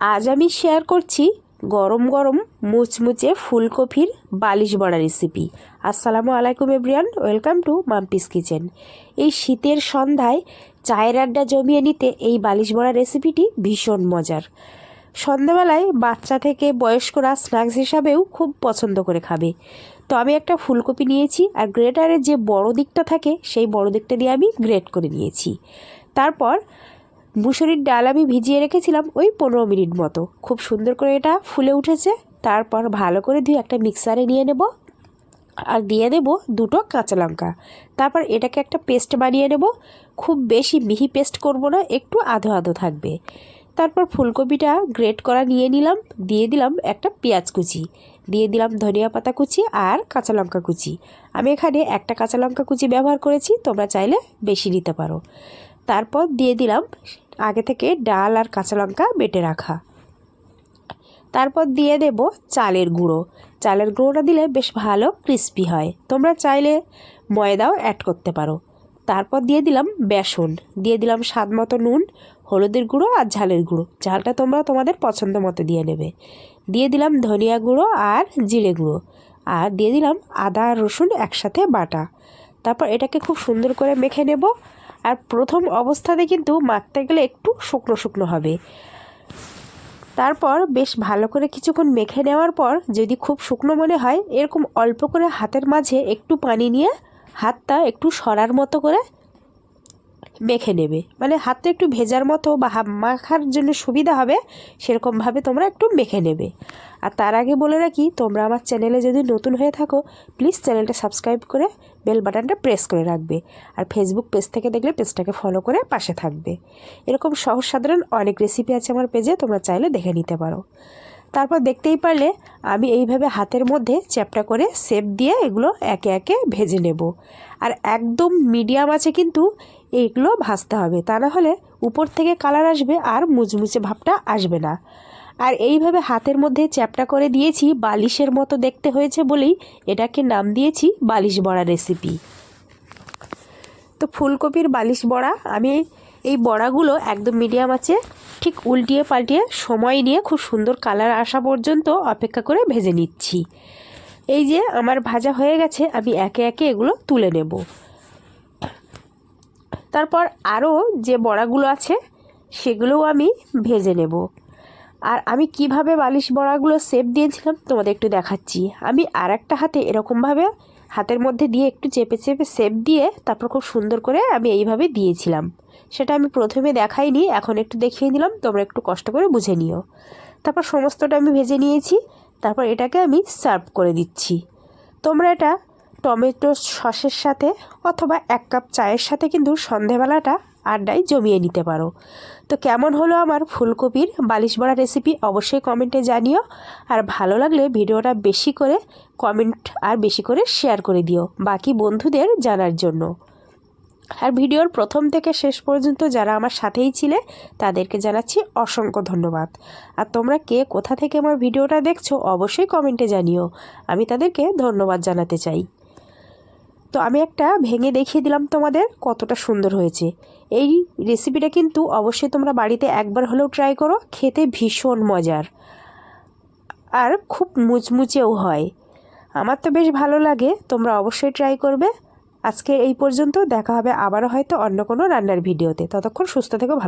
আজ আমি শেয়ার করছি গরম গরম মুচমুচে ফুলকপির বালিশ বড়া রেসিপি আসসালামু আলাইকুম everyone welcome to Mampi's kitchen এই শীতের সন্ধ্যায় চায়ের আড্ডা জমিয়ে নিতে এই বালিশ বড়া রেসিপিটি ভীষণ মজার। সন্ধ্যাবেলায় বাচ্চা থেকে বয়স্করা স্ন্যাক্স হিসাবেও খুব পছন্দ করে খাবে। তো আমি একটা ফুলকপি নিয়েছি আর গ্রেটারের যে বড় দিকটা থাকে, সেই বড় দিকটা দিয়ে আমি গ্রেট করে নিয়েছি তারপর মুসুরির ডাল আমি ভিজিয়ে রেখেছিলাম ওই পনেরো মিনিট মতো। খুব সুন্দর করে এটা ফুলে উঠেছে। তারপর ভালো করে ধুয়ে একটা মিক্সারে নিয়ে নেব আর দিয়ে দেব দুটো কাঁচা লঙ্কা। তারপর এটাকে একটা পেস্ট বানিয়ে নেব। খুব বেশি মিহি পেস্ট করব না, একটু আধো আধো থাকবে। তারপর ফুলকপিটা গ্রেট করা নিয়ে নিলাম। দিয়ে দিলাম একটা পেঁয়াজ কুচি। দিয়ে দিলাম ধনিয়া পাতা কুচি আর কাঁচা লঙ্কা কুচি। আমি এখানে একটা কাঁচা লঙ্কা কুচি ব্যবহার করেছি, তোমরা চাইলে বেশি নিতে পারো। তারপর দিয়ে দিলাম আগে থেকে ডাল আর কাঁচা লঙ্কা বেটে রাখা। তারপর দিয়ে দেব চালের গুঁড়ো। চালের গুঁড়োটা দিলে বেশ ভালো ক্রিস্পি হয়। তোমরা চাইলে ময়দাও অ্যাড করতে পারো। তারপর দিয়ে দিলাম বেসন। দিয়ে দিলাম স্বাদ মতো নুন, হলুদের গুঁড়ো আর ঝালের গুঁড়ো। ঝালটা তোমরা তোমাদের পছন্দ মতো দিয়ে নেবে। দিয়ে দিলাম ধনিয়া গুঁড়ো আর জিরে গুঁড়ো। আর দিয়ে দিলাম আদা আর রসুন একসাথে বাটা। তারপর এটাকে খুব সুন্দর করে মেখে নেব। আর প্রথম অবস্থাতে কিন্তু মাখতে গেলে একটু শুকনো শুকনো হবে। তারপর বেশ ভালো করে কিছুক্ষণ মেখে নেওয়ার পর যদি খুব শুকনো মনে হয়, এরকম অল্প করে হাতের মাঝে একটু পানি নিয়ে হাতটা একটু সরার মতো করে মেখে নেবে। মানে হাতটা একটু ভেজার মতো বা মাখার জন্য সুবিধা হবে, সেরকমভাবে তোমরা একটু মেখে নেবে। আর তার আগে বলে রাখি, তোমরা আমার চ্যানেলে যদি নতুন হয়ে থাকো প্লিজ চ্যানেলটা সাবস্ক্রাইব করে বেল বাটনটা প্রেস করে রাখবে। আর ফেসবুক পেজ থেকে দেখলে পেজটাকে ফলো করে পাশে থাকবে। এরকম সহজ সাধারণ অনেক রেসিপি আছে আমার পেজে তোমরা চাইলে দেখে নিতে পারো। তারপর দেখতেই পারলে, আমি এইভাবে হাতের মধ্যে চ্যাপটা করে সেপ দিয়ে এগুলো একে একে ভেজে নেব। আর একদম মিডিয়াম আছে কিন্তু এইগুলো ভাজতে হবে। তা না হলে উপর থেকে কালার আসবে আর মুচমুচে ভাবটা আসবে না। আর এইভাবে হাতের মধ্যে চ্যাপটা করে দিয়েছি বালিশের মতো দেখতে হয়েছে বলেই এটাকে নাম দিয়েছি বালিশ বড়া রেসিপি। তো ফুলকপির বালিশ বড়া আমি এই বড়াগুলো একদম মিডিয়াম আছে, ঠিক উল্টিয়ে পাল্টিয়ে সময় নিয়ে খুব সুন্দর কালার আসা পর্যন্ত অপেক্ষা করে ভেজে নিচ্ছি। এই যে আমার ভাজা হয়ে গেছে, আমি একে একে এগুলো তুলে নেব। তারপর আরও যে বড়াগুলো আছে, সেগুলোও আমি ভেজে নেব। আর আমি কীভাবে বালিশ বড়াগুলো সেপ দিয়েছিলাম তোমাদের একটু দেখাচ্ছি। আমি আর একটা হাতে এরকমভাবে হাতের মধ্যে দিয়ে একটু চেপে চেপে সেপ দিয়ে তারপর খুব সুন্দর করে আমি এইভাবে দিয়েছিলাম। সেটা আমি প্রথমে দেখাইনি, এখন একটু দেখিয়ে দিলাম, তোমরা একটু কষ্ট করে বুঝে নিও। তারপর সমস্তটা আমি ভেজে নিয়েছি, তারপর এটাকে আমি সার্ভ করে দিচ্ছি। তোমরা এটা টমেটো সসের সাথে অথবা এক কাপ চায়ের সাথে কিন্তু সন্ধেবেলাটা আড্ডায় জমিয়ে নিতে পারো। তো কেমন হলো আমার ফুলকপির বালিশ বড়া রেসিপি অবশ্যই কমেন্টে জানিও। আর ভালো লাগলে ভিডিওটা বেশি করে কমেন্ট আর বেশি করে শেয়ার করে দিও বাকি বন্ধুদের জানার জন্য। আর ভিডিওর প্রথম থেকে শেষ পর্যন্ত যারা আমার সাথেই ছিলে, তাদেরকে জানাচ্ছি অসংখ্য ধন্যবাদ। আর তোমরা কে কোথা থেকে আমার ভিডিওটা দেখছ, অবশ্যই কমেন্টে জানিও। আমি তাদেরকে ধন্যবাদ জানাতে চাই। তো আমি একটা ভেঙে দেখিয়ে দিলাম তোমাদের কতটা সুন্দর হয়েছে। এই রেসিপিটা কিন্তু অবশ্যই তোমরা বাড়িতে একবার হলেও ট্রাই করো, খেতে ভীষণ মজার। আর খুব মুচমুচেও হয়। আমার তো বেশ ভালো লাগে, তোমরা অবশ্যই ট্রাই করবে। আজকে এই পর্যন্ত দেখা হবে আবারও হয়তো অন্য কোনো রান্নার ভিডিওতে ততক্ষণ সুস্থ থেকে, ভালো